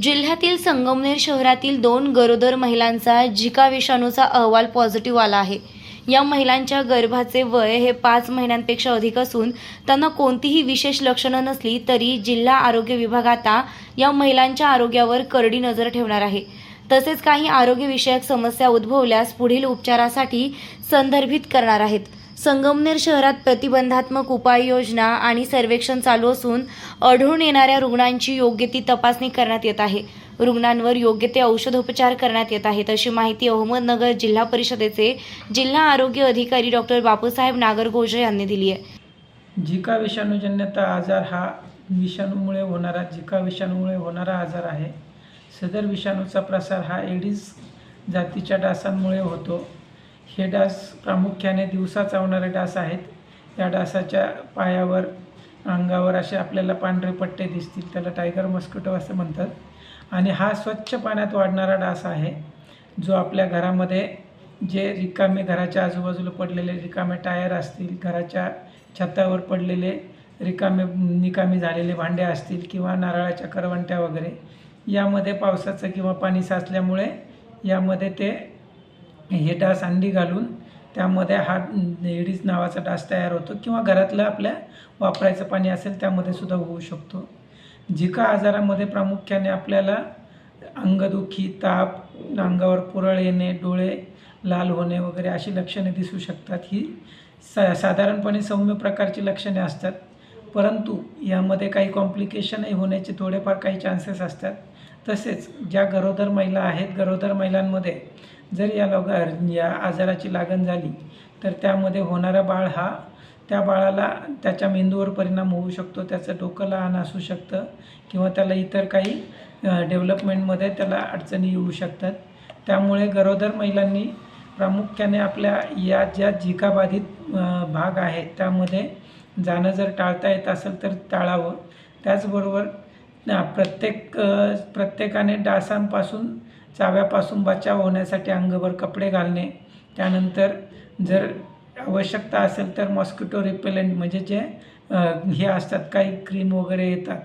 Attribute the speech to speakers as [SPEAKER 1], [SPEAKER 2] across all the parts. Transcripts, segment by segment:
[SPEAKER 1] जिल्ह्यातील संगमनेर शहरातील दोन गरोदर महिलांचा झिका विषाणूचा अहवाल पॉझिटिव्ह आला आहे. या महिलांच्या गर्भाचे वय हे पाच महिन्यांपेक्षा अधिक असून त्यांना कोणतीही विशेष लक्षणं नसली तरी जिल्हा आरोग्य विभाग आता या महिलांच्या आरोग्यावर करडी नजर ठेवणार आहे. तसेच काही आरोग्यविषयक समस्या उद्भवल्यास पुढील उपचारासाठी संदर्भित करणार आहेत. संगमनेर शहरात प्रतिबंधात्मक उपाययोजना आणि सर्वेक्षण चालू असून आढळून येणाऱ्या रुग्णांची योग्य ती तपासणी करण्यात येत आहे. रुग्णांवर योग्य ते औषधोपचार करण्यात येत आहेत अशी माहिती अहमदनगर जिल्हा परिषदेचे जिल्हा आरोग्य अधिकारी डॉक्टर बापूसाहेब नागरगोजे यांनी दिली आहे.
[SPEAKER 2] झिका विषाणूजन्यता आजार हा विषाणूमुळे होणारा झिका विषाणूमुळे होणारा आजार आहे. सदर विषाणूचा प्रसार हा एडिस जातीच्या डासांमुळे होतो. हे डास प्रामुख्याने दिवसा चावणारे डास आहेत. या डासाच्या पायावर अंगावर असे आपल्याला पांढरे पट्टे दिसतील त्याला टायगर मस्किटो असं म्हणतात. आणि हा स्वच्छ पाण्यात वाढणारा डास आहे जो आपल्या घरामध्ये जे रिकामे घराच्या आजूबाजूला पडलेले रिकामे टायर असतील घराच्या छतावर पडलेले रिकामे निकामी झालेले भांडे असतील किंवा नारळाच्या करवंट्या वगैरे यामध्ये पावसाचं किंवा पाणी साचल्यामुळे यामध्ये ते हे डास अंडी घालून त्यामध्ये हा एडीज नावाचा डास तयार होतो किंवा घरातलं आपल्या वापरायचं पाणी असेल त्यामध्ये सुद्धा होऊ शकतो. झिका आजारामध्ये प्रामुख्याने आपल्याला अंगदुखी ताप अंगावर पुरळ येणे डोळे लाल होणे वगैरे अशी लक्षणे दिसू शकतात. ही सा साधारणपणे सौम्य प्रकारची लक्षणे असतात. परंतु यामध्ये काही कॉम्प्लिकेशनही होण्याचे थोडेफार काही चान्सेस असतात. तसेच ज्या गरोदर महिला आहेत गरोदर महिलांमध्ये जर या लोक या आजाराची लागण झाली तर त्यामध्ये होणारा बाळ हा त्या बाळाला त्याच्या मेंदूवर परिणाम होऊ शकतो त्याचं डोकं लहान असू शकतं किंवा त्याला इतर काही डेव्हलपमेंटमध्ये त्याला अडचणी येऊ शकतात. त्यामुळे गरोदर महिलांनी प्रामुख्याने आपल्या या ज्या झिकाबाधित भाग आहेत त्यामध्ये जाणं जर टाळता येत असेल तर टाळावं. त्याचबरोबर प्रत्येक प्रत्येकाने डासांपासून चाव्यापासून बचाव होण्यासाठी अंगभर कपडे घालणे. त्यानंतर जर आवश्यकता असेल तर मॉस्किटो रिपेलंट म्हणजे जे हे असतात काही क्रीम वगैरे येतात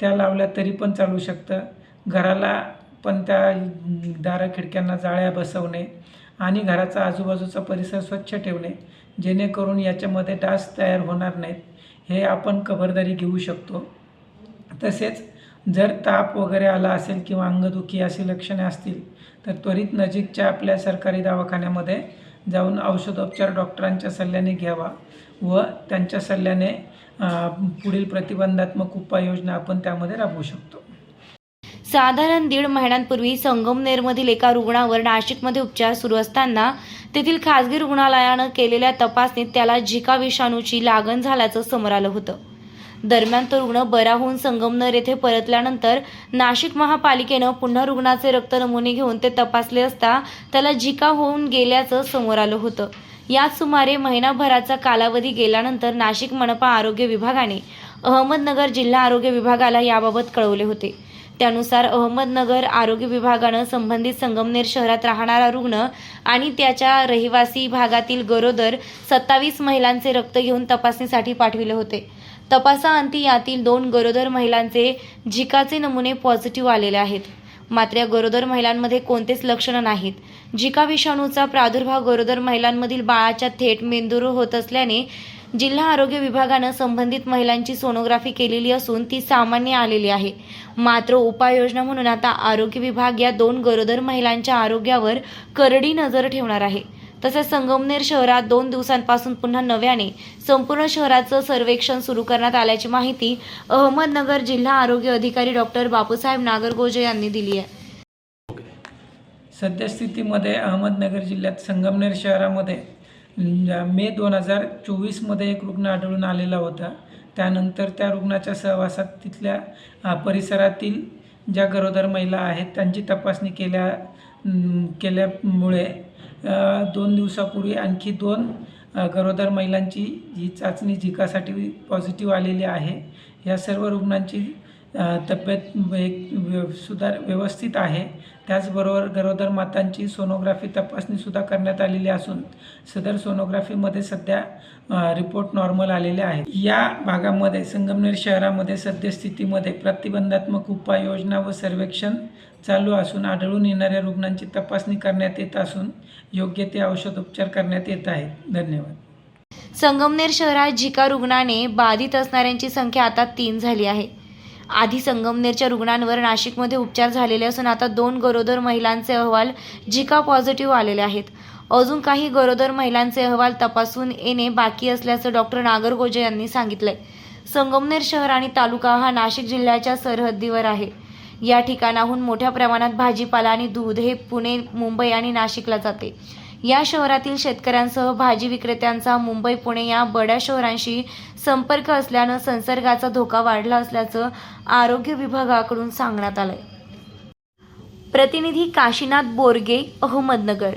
[SPEAKER 2] त्या लावल्या तरी पण चालू शकतं. घराला पण त्या दारा खिडक्यांना जाळ्या बसवणे आणि घराचा आजूबाजूचा परिसर स्वच्छ ठेवणे जेणेकरून याच्यामध्ये डास तयार होणार नाहीत. हे आपण खबरदारी घेऊ शकतो. तसेच जर ताप वगैरे आला असेल किंवा अंगदुखी अशी लक्षणे असतील तर त्वरित नजीकच्या आपल्या सरकारी दवाखान्यामध्ये जाऊन औषधोपचार डॉक्टरांच्या सल्ल्याने घ्यावा व त्यांच्या सल्ल्याने पुढील प्रतिबंधात्मक उपाययोजना आपण त्यामध्ये राबवू शकतो.
[SPEAKER 1] साधारण दीड महिन्यांपूर्वी संगमनेरमधील एका रुग्णावर नाशिकमध्ये उपचार सुरू असताना तेथील खासगी रुग्णालयानं केलेल्या तपासणीत त्याला झिका विषाणूची लागण झाल्याचं समोर आलं होतं. दरम्यान तो रुग्ण बरा होऊन संगमनेर येथे परतल्यानंतर नाशिक महापालिकेनं पुन्हा रुग्णाचे रक्त नमुने घेऊन ते तपासले असता त्याला झिका होऊन गेल्याचं समोर आलं होतं. याच सुमारे महिनाभराचा कालावधी गेल्यानंतर नाशिक मनपा आरोग्य विभागाने अहमदनगर जिल्हा आरोग्य विभागाला याबाबत कळवले होते. त्यानुसार अहमदनगर आरोग्य विभागानं संबंधित संगमनेर शहरात राहणारा रुग्ण आणि त्याच्या रहिवासी भागातील गरोदर सत्तावीस महिलांचे रक्त घेऊन तपासणीसाठी पाठविले होते. तपासाअंती यातील दोन गरोदर महिलांचे झिकाचे नमुने पॉझिटिव्ह आलेले आहेत. मात्र या गरोदर महिलांमध्ये कोणतेच लक्षणं नाहीत. झिका विषाणूचा प्रादुर्भाव गरोदर महिलांमधील बाळाच्या थेट मेंदूर होत असल्याने जिल्हा आरोग्य विभागानं संबंधित महिलांची सोनोग्राफी केलेली असून ती सामान्य आलेली आहे. मात्र उपाययोजना म्हणून आता आरोग्य विभाग या दोन गरोदर महिलांच्या आरोग्यावर करडी नजर ठेवणार आहे. तसेच संगमनेर शहरात दोन दिवसांपासून पुन्हा नव्याने संपूर्ण शहराचं सर्वेक्षण सुरू करण्यात आल्याची माहिती अहमदनगर जिल्हा आरोग्य अधिकारी डॉक्टर बापूसाहेब नागरगोजे यांनी दिली आहे.
[SPEAKER 2] सद्यस्थितीमध्ये अहमदनगर जिल्ह्यात संगमनेर शहरामध्ये मे दोन हजार चोवीसमध्ये एक रुग्ण आढळून आलेला होता त्यानंतर त्या रुग्णाच्या सहवासात तिथल्या परिसरातील ज्या गरोदर महिला आहेत त्यांची तपासणी केल्या केल्यामुळे दोन दिवसापूर्वी आणखी दोन गरोदर महिलांची ही चाचणी झिकासाठी पॉझिटिव्ह आलेली आहे. या सर्व रुग्णांची तब्येत एक व्य- सुधार व्यवस्थित आहे. त्याचबरोबर गरोदर मातांची सोनोग्राफी तपासणीसुद्धा करण्यात आलेली असून सदर सोनोग्राफीमध्ये सध्या रिपोर्ट नॉर्मल आलेले आहेत. या भागामध्ये संगमनेर शहरामध्ये सद्यस्थितीमध्ये प्रतिबंधात्मक उपाययोजना व सर्वेक्षण चालू असून आढळून येणाऱ्या रुग्णांची तपासणी करण्यात येत असून योग्य ते औषधोपचार करण्यात येत आहेत. धन्यवाद.
[SPEAKER 1] संगमनेर शहरात झिका रुग्णाने बाधित असणाऱ्यांची संख्या आता तीन झाली आहे. आधी संगमनेरच्या रुग्णांवर नाशिकमध्ये उपचार झालेले असून आता दोन गरोदर महिलांचे अहवाल झिका पॉझिटिव्ह आलेले आहेत. अजून काही गरोदर महिलांचे अहवाल तपासून येणे बाकी असल्याचं डॉक्टर नागरगोजे यांनी सांगितलंय. संगमनेर शहर आणि तालुका हा नाशिक जिल्ह्याच्या सरहद्दीवर आहे. या ठिकाणाहून मोठ्या प्रमाणात भाजीपाला आणि दूध हे पुणे मुंबई आणि नाशिकला जाते. या शहरातील शेतकऱ्यांसह भाजी विक्रेत्यांचा मुंबई पुणे या बड्या शहरांशी संपर्क असल्यानं संसर्गाचा धोका वाढला असल्याचं आरोग्य विभागाकडून सांगण्यात आलंय. प्रतिनिधी काशीनाथ बोरगे अहमदनगर.